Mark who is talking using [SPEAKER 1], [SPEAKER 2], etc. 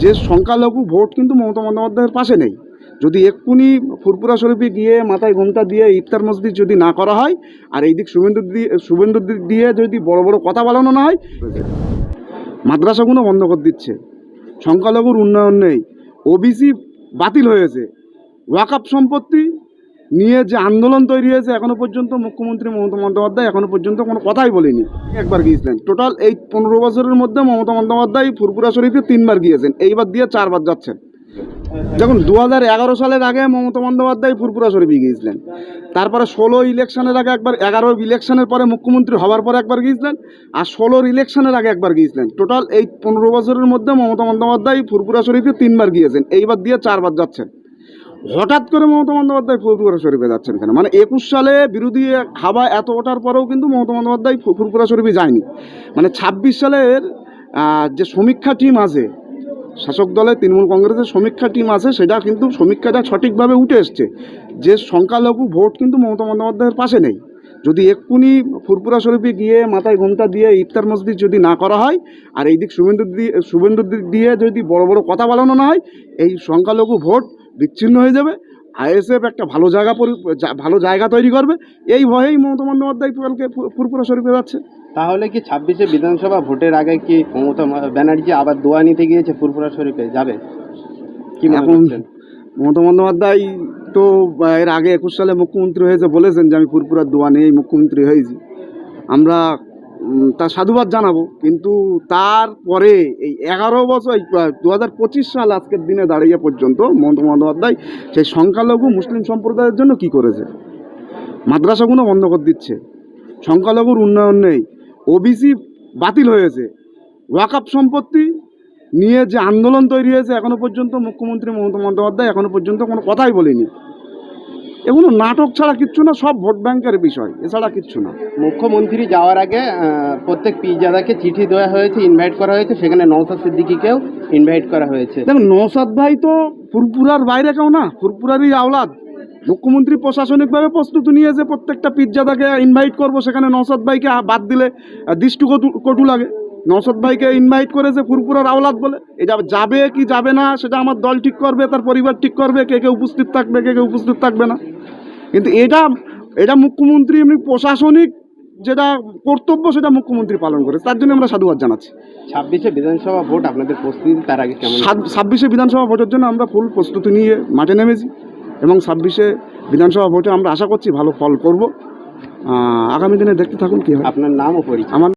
[SPEAKER 1] যে সংখ্যালঘু ভোট কিন্তু মমতা বন্দ্যোপাধ্যায়ের পাশে নেই। যদি এক্ষুনি ফুরপুরা শরীফে গিয়ে মাথায় ঘুমটা দিয়ে ইফতার মসজিদ যদি না করা হয়, আর এই দিক শুভেন্দু দিয়ে শুভেন্দু দিয়ে যদি বড় বড় কথা বলানো না হয় মাদ্রাসাগুলো বন্ধ করে দিচ্ছে। সংখ্যালঘুর উন্নয়ন নেই। ওবিসি বাতিল হয়েছে। ওয়াকাপ সম্পত্তি নিয়ে যে আন্দোলন তৈরি হয়েছে এখনও পর্যন্ত মুখ্যমন্ত্রী মমতা বন্দ্যোপাধ্যায় এখনও পর্যন্ত কোনো কথাই বলেনি। একবার গিয়েছিলেন। টোটাল এই পনেরো বছরের মধ্যে মমতা বন্দ্যোপাধ্যায় ফুরপুরা শরীফে তিনবার গিয়েছেন। এইবার দিয়ে চারবার যাচ্ছেন। যখন দু সালের আগে মমতা বন্দ্যোপাধ্যায় ফুরপুরা শরীফে গিয়েছিলেন, তারপরে ষোলো ইলেকশনের আগে একবার, এগারো ইলেকশনের পরে মুখ্যমন্ত্রী হওয়ার পরে একবার গিয়েছিলেন, আর ষোলোর ইলেকশনের আগে একবার গিয়েছিলেন। টোটাল এই পনেরো বছরের মধ্যে মমতা বন্দ্যোপাধ্যায় ফুরপুরা শরীফে তিনবার গিয়েছেন। এইবার দিয়ে চারবার যাচ্ছেন। হঠাৎ করে মমতা বন্দ্যোপাধ্যায় ফুরপুরা শরীফে যাচ্ছেন কেন? মানে একুশ সালে বিরোধী হাওয়া এত ওঠার পরেও কিন্তু মমতা বন্দ্যোপাধ্যায় ফু- ফুরপুরা শরীফে যায়নি। মানে ছাব্বিশ সালের যে সমীক্ষা টিম আছে, শাসক দলের তৃণমূল কংগ্রেসের সমীক্ষা টিম আছে, সেটা কিন্তু সমীক্ষাটা সঠিকভাবে উঠে এসছে। যে সংখ্যালঘু ভোট কিন্তু মমতা বন্দ্যোপাধ্যায়ের পাশে নেই। যদি এক্ষুনি ফুরপুরা শরীফে গিয়ে মাথায় ঘুমটা দিয়ে ইফতার মসজিদ যদি না করা হয়, আর এই দিক শুভেন্দু দিয়ে শুভেন্দু দিয়ে যদি বড় বড় কথা বলানো না হয়, এই সংখ্যালঘু ভোট বিচ্ছিন্ন হয়ে যাবে। আইএসএফ একটা ভালো জায়গা ভালো জায়গা তৈরি করবে। এই ভয়েই মমতা বন্দ্যোপাধ্যায় কালকে ফুরপুরা শরীফে যাচ্ছে।
[SPEAKER 2] তাহলে কি ছাব্বিশে বিধানসভা ভোটের আগে কি মমতা ব্যানার্জি আবার দোয়া নিতে গিয়েছে ফুরফুরা শরীফে? যাবে? কি
[SPEAKER 1] এখন মমতা বন্দ্যোপাধ্যায় তো এর আগে একুশ সালে মুখ্যমন্ত্রী হয়েছে বলেছেন যে আমি ফুরপুরার দোয়া নিয়েই মুখ্যমন্ত্রী হয়েছি। আমরা তার সাধুবাদ জানাব। কিন্তু তারপরে এই এগারো বছর দু হাজার পঁচিশ সাল আজকের দিনে দাঁড়িয়ে পর্যন্ত মমতা বন্দ্যোপাধ্যায় সেই সংখ্যালঘু মুসলিম সম্প্রদায়ের জন্য কি করেছে? মাদ্রাসাগুলো বন্ধ করে দিচ্ছে। সংখ্যালঘুর উন্নয়ন নেই। ওবিসি বাতিল হয়েছে। ওয়াকাপ সম্পত্তি নিয়ে যে আন্দোলন তৈরি হয়েছে এখনও পর্যন্ত মুখ্যমন্ত্রী মমতা বন্দ্যোপাধ্যায় এখনও পর্যন্ত কোনো কথাই বলেনি। এগুলো নাটক ছাড়া কিচ্ছু না সব ভোট ব্যাংকের বিষয় এছাড়া কিচ্ছু না।
[SPEAKER 2] মুখ্যমন্ত্রী যাওয়ার আগে প্রত্যেক পিজাদাকে চিঠি দেওয়া হয়েছে ইনভাইট করা হয়েছে সেখানে নৌসাদ সিদ্দিকিকেও ইনভাইট করা হয়েছে।
[SPEAKER 1] দেখুন নৌসাদ ভাই তো ফুরপুরার বাইরে কেউ না ফুরপুরারই আওলাদ। মুখ্যমন্ত্রী প্রশাসনিকভাবে প্রস্তুতি নিয়েছে প্রত্যেকটা পিজ্জাদাকে ইনভাইট করব সেখানে নৌসাদ ভাইকে বাদ দিলে দৃষ্টি কটু কটু লাগে। নৌসাদ ভাইকে ইনভাইট করেছে ফুরপুরার আওলাদ বলে এটা যাবে কি যাবে না সেটা আমার দল ঠিক করবে তার পরিবার ঠিক করবে কে কে উপস্থিত থাকবে কে কে উপস্থিত থাকবে না। কিন্তু এটা এটা মুখ্যমন্ত্রী এমনি প্রশাসনিক যেটা কর্তব্য সেটা মুখ্যমন্ত্রী পালন করে। তার জন্য আমরা সাধুবাদ জানাচ্ছি।
[SPEAKER 2] ছাব্বিশে বিধানসভা ভোট আপনাদের প্রস্তুতি তার আগে কেমন?
[SPEAKER 1] ছাব্বিশে বিধানসভা ভোটের জন্য আমরা ফুল প্রস্তুতি নিয়ে মাঠে নেমেছি এবং ছাব্বিশে বিধানসভা ভোটে আমরা আশা করছি ভালো ফল করব। আগামী দিনে দেখতে থাকুন কি হয়।
[SPEAKER 2] আপনার নাম ও পরিচয়।
[SPEAKER 1] আমার